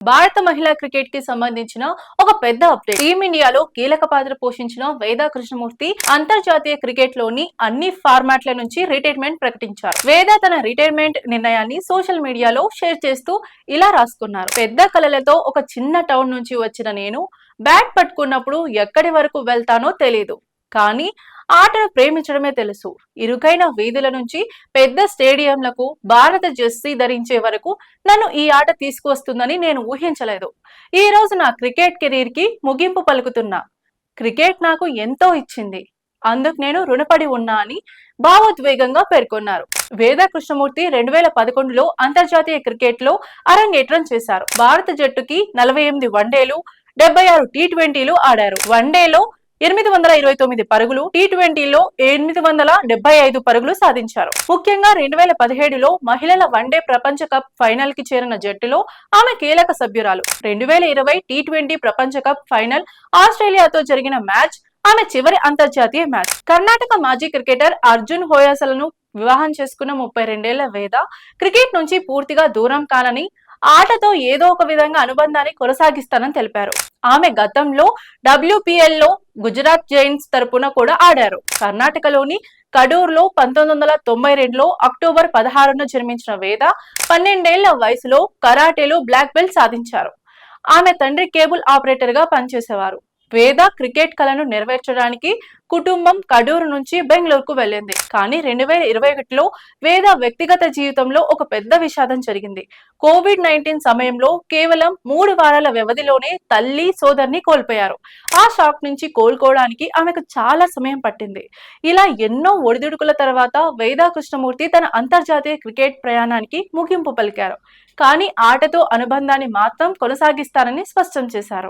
భారత మహిళా క్రికెట్కి సంబంధించిన ఒక పెద్ద అప్డేట్ టీమిండియాలో కీలక పాత్ర పోషించిన వేద కృష్ణమూర్తి అంతర్జాతీయ క్రికెట్లోని అన్ని ఫార్మాట్ల నుంచి రిటైర్మెంట్ ప్రకటించారు. వేద తన రిటైర్మెంట్ నిర్ణయాన్ని సోషల్ మీడియాలో షేర్ చేస్తూ ఇలా రాసుకున్నారు. పెద్ద కలలతో ఒక చిన్న టౌన్ నుంచి వచ్చిన నేను బ్యాట్ పట్టుకున్నప్పుడు ఎక్కడి వరకు వెళ్తానో తెలియదు కానీ ఆటను ప్రేమించడమే తెలుసు. ఇరుకైన వీధుల నుంచి పెద్ద స్టేడియంలకు భారత జెర్సీ ధరించే వరకు నన్ను ఈ ఆట తీసుకువస్తుందని నేను ఊహించలేదు. ఈ రోజు నా క్రికెట్ కెరీర్కి ముగింపు పలుకుతున్నా. క్రికెట్ నాకు ఎంతో ఇచ్చింది. అందుకు నేను రుణపడి ఉన్నా అని భావోద్వేగంగా పేర్కొన్నారు. వేద కృష్ణమూర్తి రెండు వేల పదకొండులో అంతర్జాతీయ క్రికెట్లో అరంగేట్రం చేశారు. భారత జట్టుకి నలభై ఎనిమిది వన్డేలు డెబ్బై ఆరు టీ ట్వంటీలు ఆడారు. వన్డేలో ఎనిమిది వందల ఇరవై తొమ్మిది పరుగులు టీ ట్వంటీలో ఎనిమిది వందల డెబ్బై ఐదు పరుగులు సాధించారు. ముఖ్యంగా రెండు వేల పదిహేడులో మహిళల వన్డే ప్రపంచ కప్ ఫైనల్కి చేరిన జట్టులో ఆమె కీలక సభ్యురాలు. రెండు వేల ఇరవై టీ ట్వంటీ ప్రపంచ కప్ ఫైనల్ ఆస్ట్రేలియాతో జరిగిన మ్యాచ్ ఆమె చివరి అంతర్జాతీయ మ్యాచ్. కర్ణాటక మాజీ క్రికెటర్ అర్జున్ హోయాసలను వివాహం చేసుకున్న ముప్పై రెండేళ్ళ వేద క్రికెట్ నుంచి పూర్తిగా దూరం కానని ఆటతో ఏదో ఒక విధంగా అనుబంధాన్ని కొనసాగిస్తానని తెలిపారు. ఆమె గతంలో డబ్ల్యూపీఎల్లో గుజరాత్ జైంట్స్ తరపున కూడా ఆడారు. కర్ణాటకలోని కడూరులో పంతొమ్మిది వందల తొంభై రెండులో అక్టోబర్ పదహారున జన్మించిన వేద పన్నెండేళ్ళ వయసులో కరాటేలో బ్లాక్ బెల్ట్ సాధించారు. ఆమె తండ్రి కేబుల్ ఆపరేటర్గా పనిచేసేవారు. వేద క్రికెట్ కళను నెరవేర్చడానికి కుటుంబం కడూరు నుంచి బెంగళూరుకు వెళ్ళింది. కానీ రెండు వేల ఇరవై ఒకటిలో వేద వ్యక్తిగత జీవితంలో ఒక పెద్ద విషాదం జరిగింది. కోవిడ్ నైన్టీన్ సమయంలో కేవలం మూడు వారాల వ్యవధిలోనే తల్లి సోదరిని కోల్పోయారు. ఆ షాక్ నుంచి కోలుకోవడానికి ఆమెకు చాలా సమయం పట్టింది. ఇలా ఎన్నో ఒడిదుడుకుల తర్వాత వేదా కృష్ణమూర్తి తన అంతర్జాతీయ క్రికెట్ ప్రయాణానికి ముగింపు పలికారు. కానీ ఆటతో అనుబంధాన్ని మాత్రం కొనసాగిస్తారని స్పష్టం చేశారు.